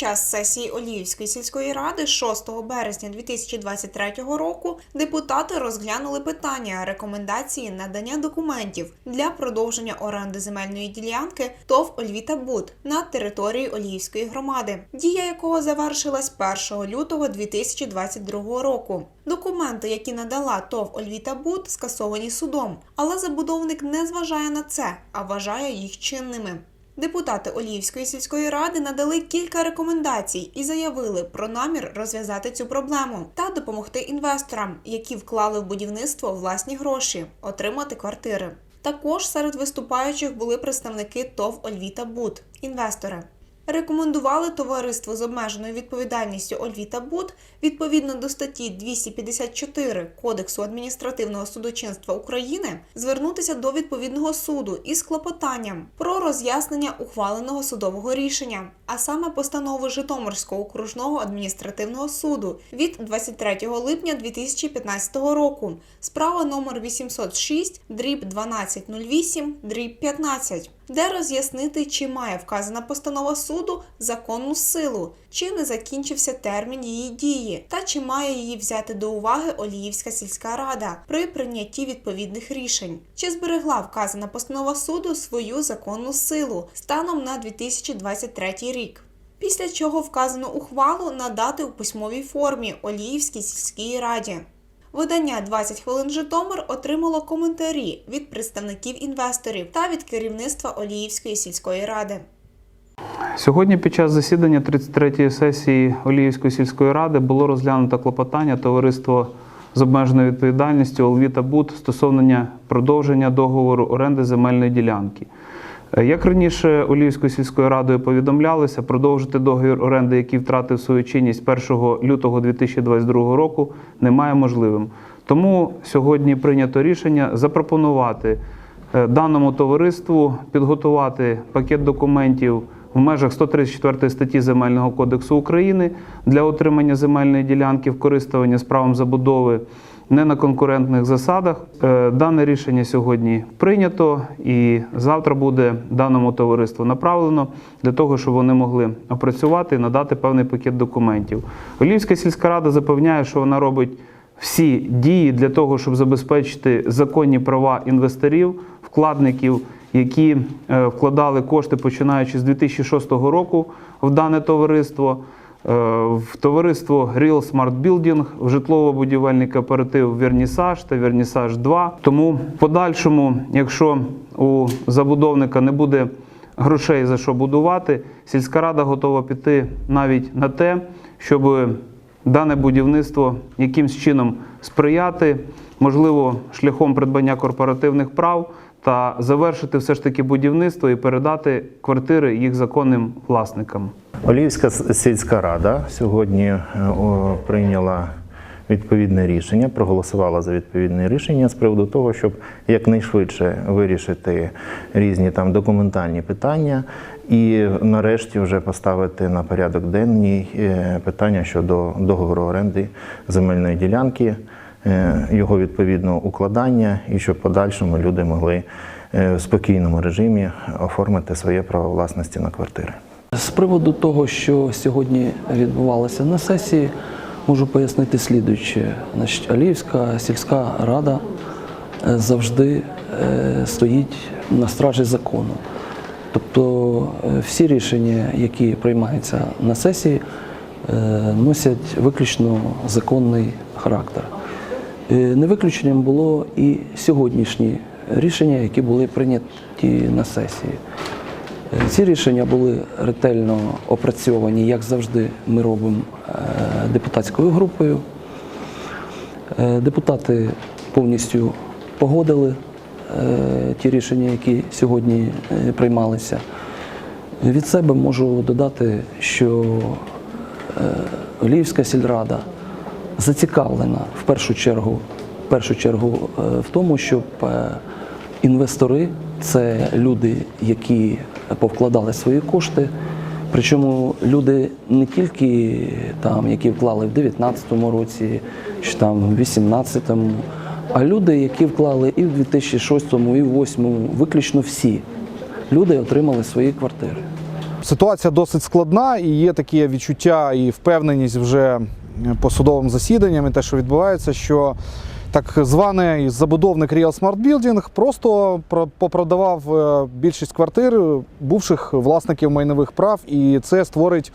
час сесії Оліївської сільської ради 6 березня 2023 року депутати розглянули питання рекомендації надання документів для продовження оренди земельної ділянки ТОВ Ольвіта Буд на території Оліївської громади, дія якого завершилась 1 лютого 2022 року. Документи, які надала ТОВ Ольвіта Буд, скасовані судом, але забудовник не зважає на це, а вважає їх чинними. Депутати Оліївської сільської ради надали кілька рекомендацій і заявили про намір розв'язати цю проблему та допомогти інвесторам, які вклали в будівництво власні гроші, отримати квартири. Також серед виступаючих були представники ТОВ Ольвіта Буд, інвестори. Рекомендували товариству з обмеженою відповідальністю Ольвіта Буд відповідно до статті 254 Кодексу адміністративного судочинства України звернутися до відповідного суду із клопотанням про роз'яснення ухваленого судового рішення, а саме постанови Житомирського окружного адміністративного суду від 23 липня 2015 року. Справа номер 806 дріб 1208 дріб 15 де роз'яснити, чи має вказана постанова суду законну силу, чи не закінчився термін її дії, та чи має її взяти до уваги Оліївська сільська рада при прийнятті відповідних рішень, чи зберегла вказана постанова суду свою законну силу станом на 2023 рік. Після чого вказану ухвалу надати у письмовій формі Оліївській сільській раді. Видання 20 хвилин Житомир отримало коментарі від представників інвесторів та від керівництва Оліївської сільської ради. Сьогодні під час засідання 33-ї сесії Оліївської сільської ради було розглянуто клопотання товариство з обмеженою відповідальністю Олвіта Буд стосовно продовження договору оренди земельної ділянки. Е, Як раніше Оліївською сільською радою повідомлялося, продовжити договір оренди, який втратив свою чинність 1 лютого 2022 року, немає можливим. Тому сьогодні прийнято рішення запропонувати е, даному товариству підготувати пакет документів в межах 134 статті Земельного кодексу України для отримання земельної ділянки в користування з правом забудови не на конкурентних засадах. Е, Дане рішення сьогодні прийнято, і завтра буде даному товариству направлено для того, щоб вони могли опрацювати і надати певний пакет документів. Олівська сільська рада запевняє, що вона робить всі дії для того, щоб забезпечити законні права інвесторів, вкладників, які е, вкладали кошти починаючи з 2006 року в дане товариство. Е, В товариство Real Smart Building, в житлово-будівельний кооператив Вернісаж та Вернісаж 2. Тому в подальшому, якщо у забудовника не буде грошей за що будувати, сільська рада готова піти навіть на те, щоб дане будівництво якимсь чином сприяти, можливо, шляхом придбання корпоративних прав та завершити все ж таки будівництво і передати квартири їх законним власникам. Олівська сільська рада сьогодні е, прийняла відповідне рішення, проголосувала за відповідне рішення з приводу того, щоб якнайшвидше вирішити різні там документальні питання і нарешті вже поставити на порядок денний е, питання щодо договору оренди земельної ділянки, його відповідного укладання, і щоб в подальшому люди могли е, в спокійному режимі оформити своє право власності на квартири. З приводу того, що сьогодні відбувалося на сесії, можу пояснити слідуюче. Значить, Аліївська сільська рада е, завжди е, стоїть на стражі закону. Тобто е, всі рішення, які приймаються на сесії, е, носять виключно законний характер. Е, Не виключенням було і сьогоднішні рішення, які були прийняті на сесії. Е, Ці рішення були ретельно опрацьовані, як завжди, ми робимо е, депутатською групою. Депутати повністю погодили ті рішення, які сьогодні приймалися. Від себе можу додати, що Оліївська сільрада зацікавлена в першу чергу, в першу чергу е, в тому, щоб е, інвестори це люди, які повкладали свої кошти. Причому люди не тільки там, які вклали в 2019 році, чи там в 2018, а люди, які вклали і в 2006, і в 2008, виключно всі люди отримали свої квартири. Ситуація досить складна і є таке відчуття і впевненість вже по судовим засіданням, і те, що відбувається, що так званий забудовник Real Smart Building просто попродавав е, більшість квартир бувших власників майнових прав, і це створить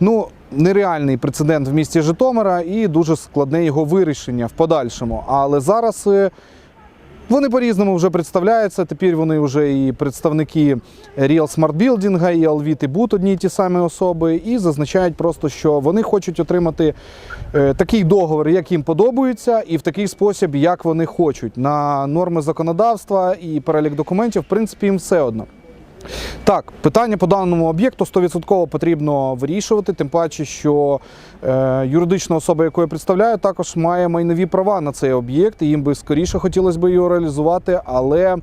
ну, нереальний прецедент в місті Житомира і дуже складне його вирішення в подальшому. Але зараз. Вони по-різному вже представляються. Тепер вони вже і представники Real Smart Building, і Alvit, і Boot одні й ті самі особи, і зазначають просто, що вони хочуть отримати е, такий договор, як їм подобається, і в такий спосіб, як вони хочуть. На норми законодавства і перелік документів, в принципі, їм все одно. Так, питання по даному об'єкту 100% потрібно вирішувати, тим паче, що е, юридична особа, яку я представляю, також має майнові права на цей об'єкт, і їм би скоріше хотілося б його реалізувати, але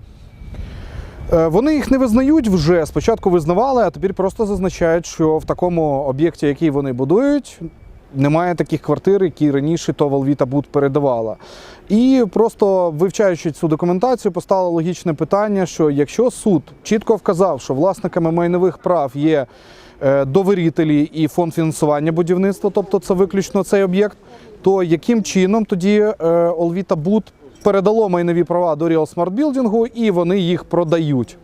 е, вони їх не визнають вже. Спочатку визнавали, а тепер просто зазначають, що в такому об'єкті, який вони будують, немає таких квартир, які раніше то Волвіта Буд передавала. І просто вивчаючи цю документацію, постало логічне питання: що якщо суд чітко вказав, що власниками майнових прав є е, довірителі і фонд фінансування будівництва, тобто це виключно цей об'єкт, то яким чином тоді е, Олвіта Буд передало майнові права до Real Smart Building і вони їх продають?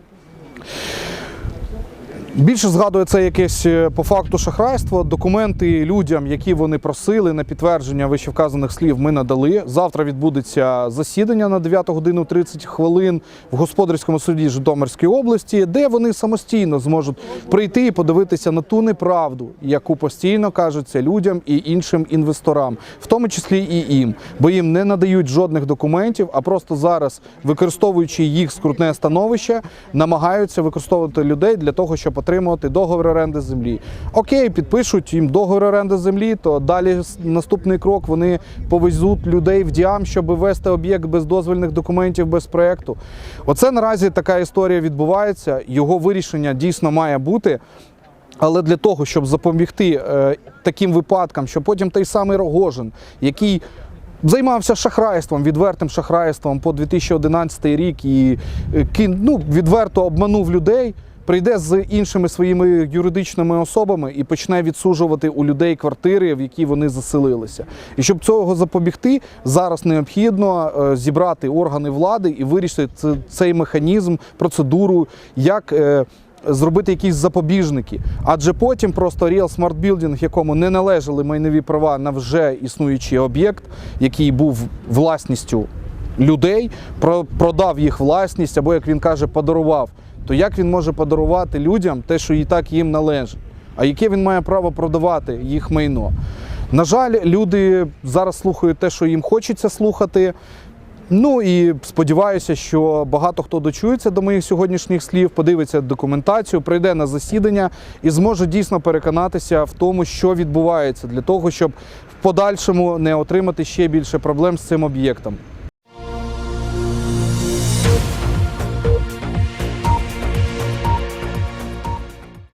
Більше згадує це якесь е, по факту шахрайство. Документи людям, які вони просили на підтвердження вищевказаних слів, ми надали. Завтра відбудеться засідання на 9 годину 30 хвилин в господарському суді Житомирської області, де вони самостійно зможуть прийти і подивитися на ту неправду, яку постійно кажуться людям і іншим інвесторам, в тому числі і їм, бо їм не надають жодних документів, а просто зараз, використовуючи їх скрутне становище, намагаються використовувати людей для того, щоб отримувати договір оренди землі. Окей, підпишуть їм договір оренди землі, то далі наступний крок вони повезуть людей в діам, щоб ввести об'єкт без дозвільних документів, без проекту. Оце наразі така історія відбувається. Його вирішення дійсно має бути. Але для того, щоб запобігти е, таким випадкам, що потім той самий Рогожин, який займався шахрайством, відвертим шахрайством по 2011 рік і е, ну, відверто обманув людей, прийде з іншими своїми юридичними особами і почне відсуджувати у людей квартири, в які вони заселилися. І щоб цього запобігти, зараз необхідно е, зібрати органи влади і вирішити цей механізм, процедуру, як. е, зробити якісь запобіжники. Адже потім просто Real Smart Building, якому не належали майнові права на вже існуючий об'єкт, який був власністю людей, продав їх власність, або, як він каже, подарував. То як він може подарувати людям те, що і так їм належить? А яке він має право продавати їх майно? На жаль, люди зараз слухають те, що їм хочеться слухати. Ну і сподіваюся, що багато хто дочується до моїх сьогоднішніх слів, подивиться документацію, прийде на засідання і зможе дійсно переконатися в тому, що відбувається, для того, щоб в подальшому не отримати ще більше проблем з цим об'єктом.